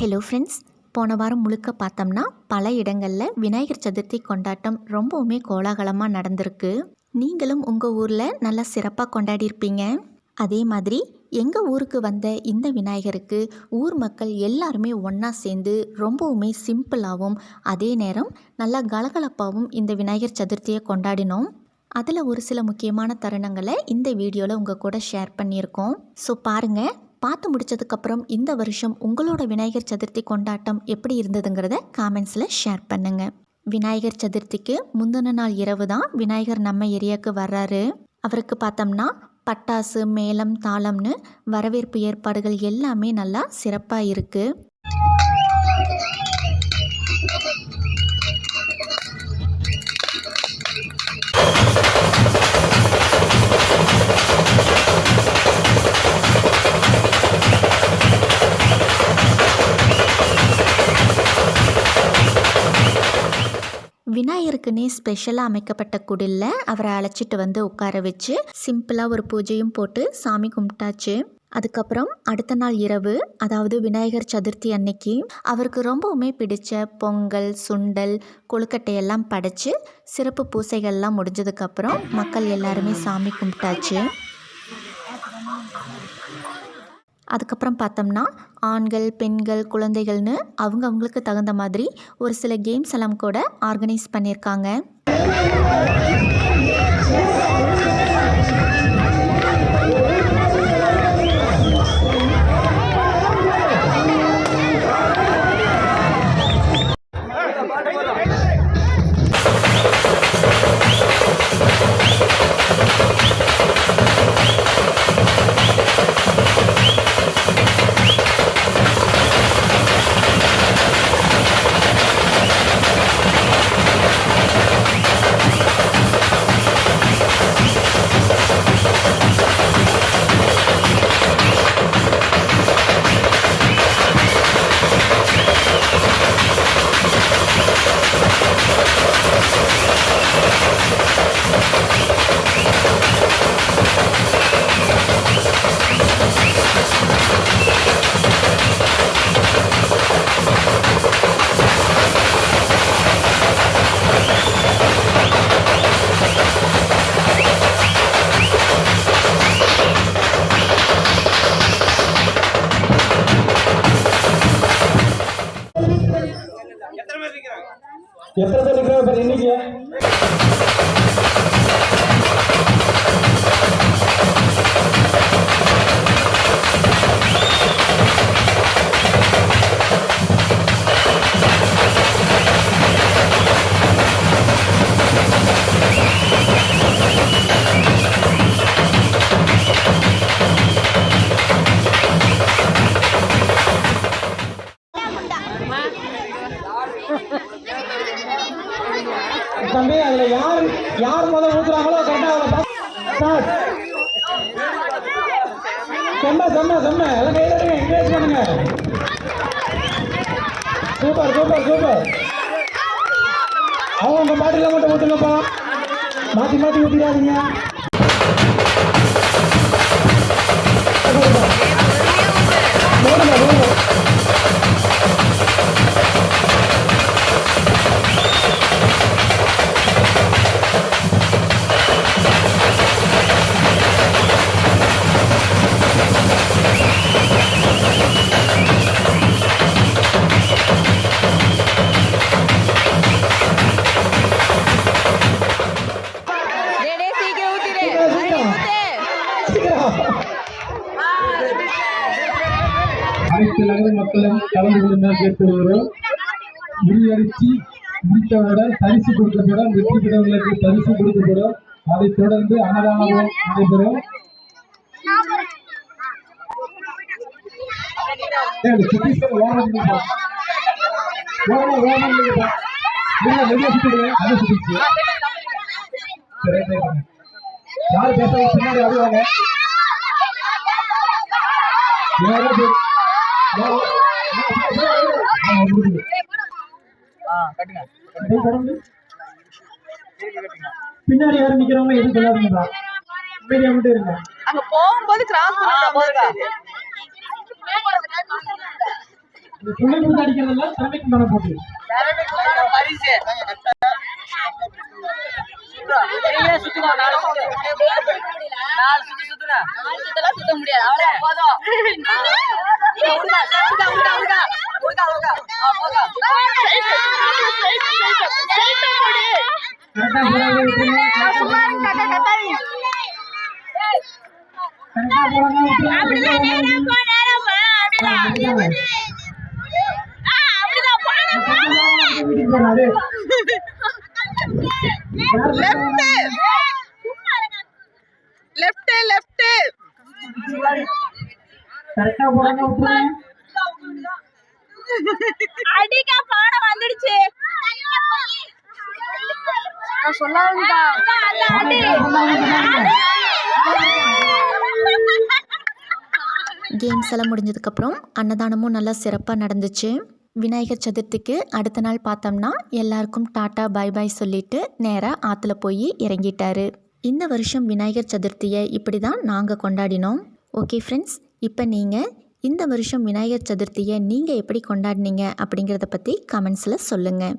Hello friends போன வாரம் முழுக்க பார்த்தோம்னா பல இடங்களில் விநாயகர் சதுர்த்தி கொண்டாட்டம் ரொம்பவுமே கோலாகலமாக நடந்திருக்கு. நீங்களும் உங்கள் ஊரில் நல்லா சிறப்பாக கொண்டாடியிருப்பீங்க. அதே மாதிரி எங்கள் ஊருக்கு வந்த இந்த விநாயகருக்கு ஊர் மக்கள் எல்லாருமே ஒன்றா சேர்ந்து ரொம்பவுமே சிம்பிளாகவும் அதே நேரம் நல்லா கலகலப்பாகவும் இந்த விநாயகர் சதுர்த்தியை கொண்டாடினோம். அதில் ஒரு சில முக்கியமான தருணங்களை இந்த வீடியோவில் உங்கள் கூட ஷேர் பண்ணியிருக்கோம். ஸோ பாருங்கள் பார்த்து முடிச்சதுக்கப்புறம் இந்த வருஷம் உங்களோட விநாயகர் சதுர்த்தி கொண்டாட்டம் எப்படி இருந்ததுங்கிறத காமெண்ட்ஸில் ஷேர் பண்ணுங்கள் விநாயகர் சதுர்த்திக்கு முந்தின நாள் இரவு தான் விநாயகர் நம்ம ஏரியாவுக்கு வர்றாரு. அவருக்கு பார்த்தோம்னா பட்டாசு மேளம் தாளம்னு வரவேற்பு ஏற்பாடுகள் எல்லாமே நல்லா சிறப்பாக இருக்குது விநாயகருக்குன்னே ஸ்பெஷலாக அமைக்கப்பட்ட குடிலில் அவரை அழைச்சிட்டு வந்து உட்கார வச்சு சிம்பிளாக ஒரு பூஜையும் போட்டு சாமி கும்பிட்டாச்சு. அதுக்கப்புறம் அடுத்த நாள் இரவு அதாவது விநாயகர் சதுர்த்தி அன்னைக்கு அவருக்கு ரொம்பவுமே பிடிச்ச பொங்கல் சுண்டல் கொழுக்கட்டை எல்லாம் படைச்சு சிறப்பு பூசைகள்லாம் முடிஞ்சதுக்கப்புறம் மக்கள் எல்லாருமே சாமி கும்பிட்டாச்சு. அதுக்கப்புறம் பார்த்தோம்னா ஆண்கள் பெண்கள் குழந்தைகள்னு அவங்க அவங்களுக்கு தகுந்த மாதிரி ஒரு சில கேம்ஸ் எல்லாம் கூட ஆர்கனைஸ் பண்ணியிருக்காங்க. berapa ini ya. யார் யார் ஊத்துறாங்களோ கரெக்டா அவளை செம்ம செம்ம செம்ம எல்லாம் கையில எடுங்க என்கரேஜ் பண்ணுங்க. சூப்பர் சூப்பர் சூப்பர் அவங்க உங்க பாட்டில மட்டும் ஊத்துங்கப்பா. மாத்தி மாத்தி ஊத்திடாதீங்க. ஓடுங்க ஓடுங்க அனைத்து மக்களும் கலந்து கொள்ளுமாறு கேட்டுக்கொள்கிறோம் முறியடிச்சு முடித்தவுடன் பரிசு கொடுக்கப்படும் வெற்றி பெற்றவர்களுக்கு பரிசு கொடுக்கப்படும். அதைத் தொடர்ந்து அன்னதானம் நடைபெறும். ஏய், இந்த பின்னாடி வருவாங்க பின்னாடி யாரும் நிக்கிறவங்க எதுவும் சொல்லாதீங்கப்பா. அமைதியா மட்டும் இருங்க. அங்க போகும்போது கிராஸ் பண்ணா போதுங்க இது சொல்லி கொடுத்து அடிக்கிறதுல திறமைக்கு உண்டான போட்டி. பரிசு நீங்களே சுத்துமா நாலு சுத்து. நாலு சுத்து சுத்துனா. நாலு சுத்தலாம் சுத்த முடியாது. அவ்வளோ போதும். உருகா உருகா உருகா உருகா உருகா உருகா ஆ போதும் கரெக்டா போறாங்க விட்டுருங்க. கரெக்டா போறாங்க விட்டுருங்க. ஆ, அப்படிதான். வீட்டுக்கு போறா, டேய். யார் லெஃப்ட் லெஃப்ட் கரெக்டா போறாங்க விட்டுருங்க. அடிக்கா பாடம் வந்துடுச்சு. நான் சொல்லாதுடா கேம்ஸ் எல்லாம் முடிஞ்சதுக்கப்புறம் அன்னதானமும் நல்லா சிறப்பாக நடந்துச்சு. விநாயகர் சதுர்த்திக்கு அடுத்த நாள் பார்த்தோம்னா எல்லாருக்கும் டாட்டா பாய் பாய் சொல்லிட்டு நேராக ஆற்றுல போய் இறங்கிட்டாரு. இந்த வருஷம் விநாயகர் சதுர்த்தியை இப்படி தான் நாங்கள் கொண்டாடினோம். ஓகே ஃப்ரெண்ட்ஸ் இப்போ நீங்கள் இந்த வருஷம் விநாயகர் சதுர்த்தியை நீங்கள் எப்படி கொண்டாடினீங்க அப்படிங்கிறத பற்றி கமெண்ட்ஸில் சொல்லுங்கள்